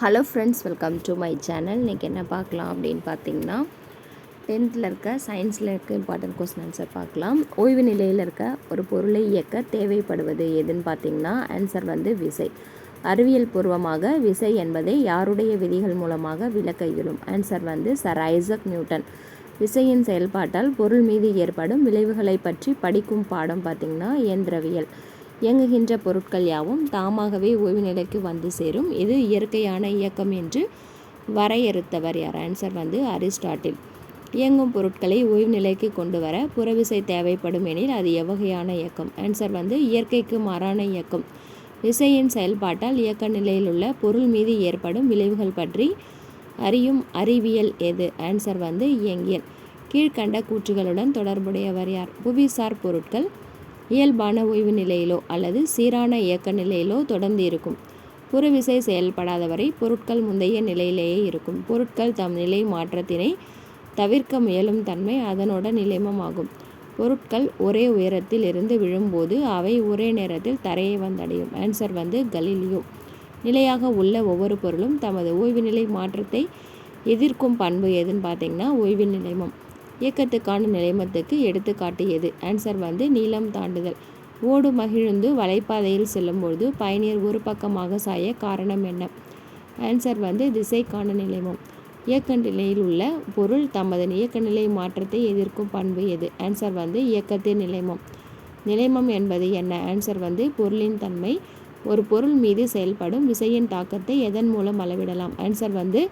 Hello friends welcome to my channel இன்றைக்கி என்ன பார்க்கலாம் அப்படின்னு பார்த்தீங்கன்னா டென்த்தில் இருக்க சயின்ஸில் இருக்க இம்பார்ட்டன்ட் கொஸ்டின் ஆன்சர் பார்க்கலாம். ஓய்வு நிலையில் இருக்க ஒரு பொருளை இயக்க தேவைப்படுவது எதுன்னு பார்த்தீங்கன்னா ஆன்சர் வந்து விசை. அறிவியல் பூர்வமாக விசை என்பதை யாருடைய விதிகள் மூலமாக விளக்க இயலும்? ஆன்சர் வந்து சர் ஐசக் நியூட்டன். விசையின் செயல்பாட்டால் பொருள் மீது ஏற்படும் விளைவுகளை பற்றி படிக்கும் பாடம் பார்த்திங்கன்னா இயந்திரவியல். இயங்குகின்ற பொருட்கள் யாவும் தாமாகவே ஓய்வு நிலைக்கு வந்து சேரும். இது இயற்கையான இயக்கம் என்று வரையறுத்தவர் யார்? ஆன்சர் வந்து அரிஸ்டாட்டில் இயங்கும் பொருட்களை ஓய்வு நிலைக்கு கொண்டு வர புறவிசை தேவைப்படும் எனில் அது எவ்வகையான இயக்கம்? ஆன்சர் வந்து இயற்கைக்கு மாறான இயக்கம். விசையின் செயல்பாட்டால் இயக்க நிலையில் உள்ள பொருள் மீது ஏற்படும் விளைவுகள் பற்றி அறியும் அறிவியல் எது? ஆன்சர் வந்து இயங்கியல். கீழ்கண்ட கூற்றுகளுடன் தொடர்புடையவர் யார்? புவிசார் பொருட்கள். இயல்பான ஓய்வு நிலையிலோ அல்லது சீரான இயக்க நிலையிலோ தொடர்ந்து இருக்கும். புறவிசை செயல்படாதவரை பொருட்கள் முந்தைய நிலையிலேயே இருக்கும். பொருட்கள் தம் நிலை மாற்றத்தினை தவிர்க்க முயலும் தன்மை அதனோட நிலைமமாகும். பொருட்கள் ஒரே உயரத்தில் இருந்து விழும்போது அவை ஒரே நேரத்தில் தரையை வந்தடையும். ஆன்சர் வந்து கலீலியோ. நிலையாக உள்ள ஒவ்வொரு பொருளும் தமது ஓய்வு நிலை மாற்றத்தை எதிர்க்கும் பண்பு எதுன்னு பார்த்தீங்கன்னா ஓய்வு நிலைமம். இயக்கத்துக்கான நிலைமத்துக்கு எடுத்துக்காட்டியது. ஆன்சர் வந்து நீளம் தாண்டுதல். ஓடு மகிழ்ந்து வலைப்பாதையில் செல்லும்பொழுது பயணியர் ஒரு பக்கமாக சாய காரணம் என்ன? ஆன்சர் வந்து திசைக்கான நிலைமம். இயக்க நிலையில் உள்ள பொருள் தமது இயக்க நிலை மாற்றத்தை எதிர்க்கும் பண்பு எது? ஆன்சர் வந்து இயக்கத்தின் நிலைமம். நிலைமம் என்பது என்ன? ஆன்சர் வந்து பொருளின் தன்மை. ஒரு பொருள் மீது செயல்படும் விசையின் தாக்கத்தை எதன் மூலம் அளவிடலாம்? ஆன்சர் வந்து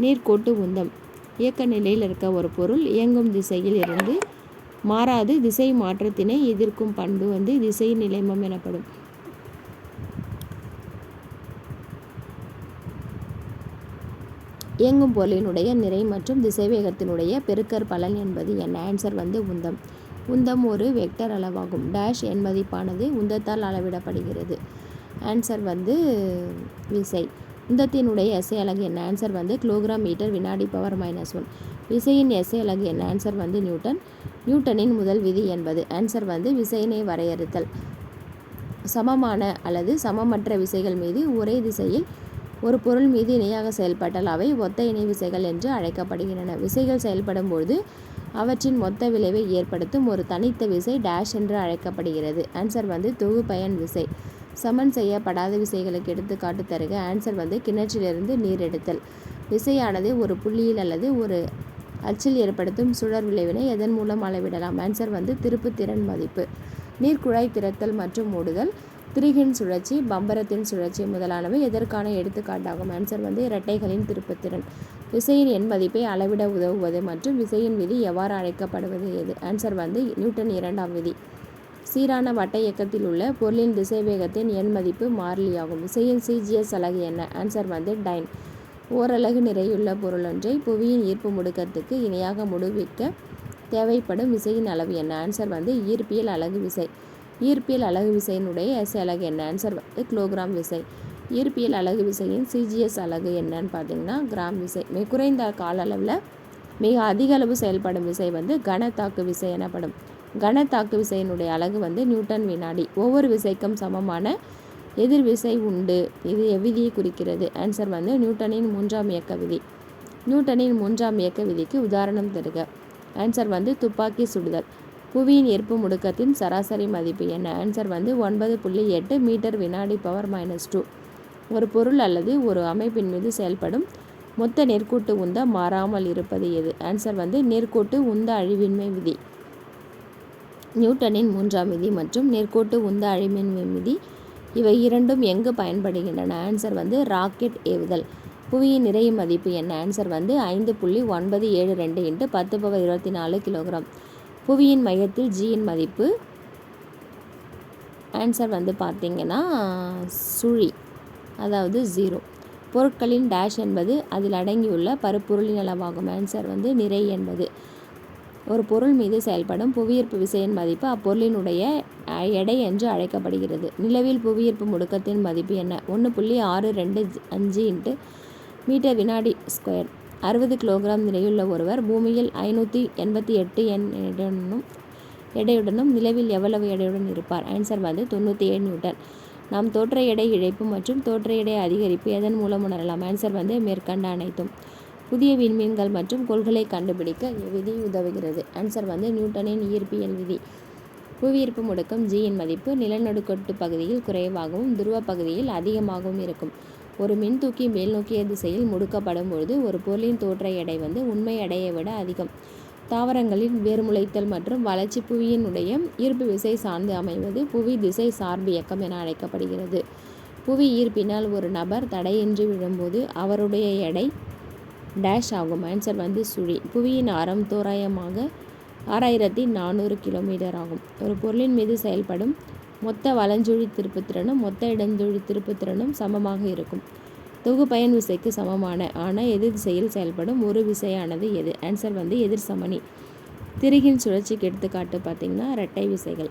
நீர்க்கோட்டு உந்தம். இயக்க நிலையில் இருக்க ஒரு பொருள் இயங்கும் திசையில் இருந்து மாறாது திசை மாற்றத்தினை எதிர்க்கும் பண்பு வந்து திசை நிலைமம் எனப்படும். இயங்கும் பொருளினுடைய நிறை மற்றும் திசைவேகத்தினுடைய பெருக்கற் பலன் என்பது என்ன ஆன்சர் வந்து உந்தம். உந்தம் ஒரு வெக்டர் அளவாகும். டேஷ் என் மதிப்பானது உந்தத்தால் அளவிடப்படுகிறது. ஆன்சர் வந்து விசை. உந்தத்தினுடைய எஸ்ஐ அலகு என்ன? ஆன்சர் வந்து கிலோகிராம் மீட்டர் வினாடி பவர் மைனஸ் ஒன் விசையின் எஸ்ஐ அலகு என்ன? ஆன்சர் வந்து நியூட்டன். நியூட்டனின் முதல் விதி என்பது. ஆன்சர் வந்து விசையினை வரையறுத்தல். சமமான அல்லது சமமற்ற விசைகள் மீது ஒரே திசையில் ஒரு பொருள் மீது இணையாக செயல்பட்டால் அவை ஒத்த இணை விசைகள் என்று அழைக்கப்படுகின்றன. விசைகள் செயல்படும் பொழுது அவற்றின் மொத்த விளைவை ஏற்படுத்தும் ஒரு தனித்த விசை டேஷ் என்று அழைக்கப்படுகிறது. ஆன்சர் வந்து தொகுப்பயன் விசை. சமன் செய்யப்படாத விசைகளுக்கு எடுத்துக்காட்டு தருக. ஆன்சர் வந்து கிணற்றிலிருந்து நீர் எடுத்தல் விசையானது ஒரு புள்ளியில் அல்லது ஒரு அச்சில் ஏற்படுத்தும் சுழர் விளைவினை எதன் மூலம் அளவிடலாம்? ஆன்சர் வந்து திருப்புத்திறன் மதிப்பு. நீர்க்குழாய் திறத்தல் மற்றும் மூடுதல் திரிகின் சுழற்சி பம்பரத்தின் சுழற்சி முதலானவை எதற்கான எடுத்துக்காட்டாகும்? ஆன்சர் வந்து இரட்டைகளின் திருப்புத்திறன். விசையின் எண் மதிப்பை அளவிட உதவுவது மற்றும் விசையின் விதி எவ்வாறு அழைக்கப்படுவது? எது ஆன்சர் வந்து நியூட்டன் இரண்டாம் விதி. சீரான வட்ட இயக்கத்தில் உள்ள பொருளின் திசைவேகத்தின் எண் மதிப்பு மாறிலியாகும். விசையின் சிஜிஎஸ் அலகு என்ன? ஆன்சர் வந்து டைன் ஓரலகு நிறையுள்ள பொருளொன்றை புவியின் ஈர்ப்பு முடுக்கத்துக்கு இணையாக முடுவிக்க தேவைப்படும் விசையின் அளவு என்ன? ஆன்சர் வந்து ஈர்ப்பியல் அலகு விசை. ஈர்ப்பியல் அலகு விசையினுடைய எஸ் அலகு என்ன? ஆன்சர் வந்து கிலோகிராம் விசை. ஈர்ப்பியல் அலகு விசையின் சிஜிஎஸ் அலகு என்னன்னு பார்த்தீங்கன்னா கிராம் விசை. மிக குறைந்த கால அளவில் மிக அதிக அளவு செயல்படும் விசை வந்து கனத்தாக்கு விசை எனப்படும். கனத்தாக்கு விசையினுடைய அலகு வந்து நியூட்டன் வினாடி. ஒவ்வொரு விசைக்கும் சமமான எதிர் விசை உண்டு. இது எவ்விதியை குறிக்கிறது? ஆன்சர் வந்து நியூட்டனின் மூன்றாம் இயக்க விதி. நியூட்டனின் மூன்றாம் இயக்க விதிக்கு உதாரணம் தருக. ஆன்சர் வந்து துப்பாக்கி சுடுதல். புவியின் ஈர்ப்பு முடுக்கத்தின் சராசரி மதிப்பு என்ன? ஆன்சர் வந்து ஒன்பது புள்ளி எட்டு மீட்டர் வினாடி பவர் மைனஸ் டூ ஒரு பொருள் அல்லது ஒரு அமைப்பின் மீது செயல்படும் மொத்த நேர்கோட்டு உந்த மாறாமல் இருப்பது எது? ஆன்சர் வந்து நேர்கோட்டு உந்த அழிவின்மை விதி. நியூட்டனின் மூன்றாம் விதி மற்றும் நேர்கோட்டு உந்த அழிமின் விதி இவை இரண்டும் எங்கு பயன்படுகின்றன? ஆன்சர் வந்து ராக்கெட் ஏவுதல். புவியின் நிறைய மதிப்பு என்ன? ஆன்சர் வந்து ஐந்து புள்ளி ஒன்பது ஏழு ரெண்டு இன்ட்டு பத்து பவர் இருபத்தி நாலு கிலோகிராம் புவியின் மையத்தில் ஜியின் மதிப்பு. ஆன்சர் வந்து பார்த்திங்கன்னா சுழி அதாவது ஜீரோ பொருட்களின் டேஷ் என்பது அதில் அடங்கியுள்ள பருப்பொருளின் அளவாகும். ஆன்சர் வந்து நிறை என்பது. ஒரு பொருள் மீது செயல்படும் புவியீர்ப்பு விசையின் மதிப்பு அப்பொருளினுடைய எடை என்று அழைக்கப்படுகிறது. நிலவில் புவியீர்ப்பு முடுக்கத்தின் மதிப்பு என்ன? ஒன்று புள்ளி ஆறு ரெண்டு அஞ்சு இன்ட்டு மீட்டர் வினாடி ஸ்கொயர். அறுபது கிலோகிராம் நிறையுள்ள ஒருவர் பூமியில் ஐநூற்றி எண்பத்தி எட்டு எண்ணுடனும் எடையுடனும் நிலவில் எவ்வளவு எடையுடன் இருப்பார்? ஆன்சர் வந்து தொண்ணூற்றி ஏழு நியூட்டன். நாம் தோற்ற எடை இழைப்பு மற்றும் தோற்ற எடை அதிகரிப்பு எதன் மூலம் உணரலாம்? ஆன்சர் வந்து மேற்கண்ட அனைத்தும். புதிய விண்மீன்கள் மற்றும் கோள்களை கண்டுபிடிக்க விதி உதவுகிறது. ஆன்சர் வந்து நியூட்டனின் ஈர்ப்பியல் விதி. புவியீர்ப்பு முடுக்கம் ஜியின் மதிப்பு நிலநடுக்கட்டு பகுதியில் குறைவாகவும் துருவ பகுதியில் அதிகமாகவும் இருக்கும். ஒரு மின்தூக்கி மேல் நோக்கிய திசையில் முடுக்கப்படும் பொழுது ஒரு பொருளின் தோற்ற எடை வந்து உண்மை எடையை விட அதிகம். தாவரங்களின் வேர்முளைத்தல் மற்றும் வளர்ச்சி புவியினுடைய ஈர்ப்பு விசை சார்ந்து அமைவது புவி திசை சார்பு இயக்கம் என அழைக்கப்படுகிறது. புவி ஈர்ப்பினால் ஒரு நபர் தடையின்றி விழும்போது அவருடைய எடை டேஷ் ஆகும். ஆன்சர் வந்து சுழி. புவியின் ஆரம் தோராயமாக ஆறாயிரத்தி நானூறு கிலோமீட்டர் ஆகும். ஒரு பொருளின் மீது செயல்படும் மொத்த வலஞ்சுழி திருப்புத்திறனும் மொத்த இடஞ்சுழி திருப்புத்திறனும் சமமாக இருக்கும். தொகுப்பயன் விசைக்கு சமமான. ஆனால் எதிர் திசையில் செயல்படும் ஒரு விசையானது எது? ஆன்சர் வந்து எதிர் சமனி திருகின் சுழற்சிக்கு எடுத்துக்காட்டு பார்த்திங்கன்னா ரெட்டை விசைகள்.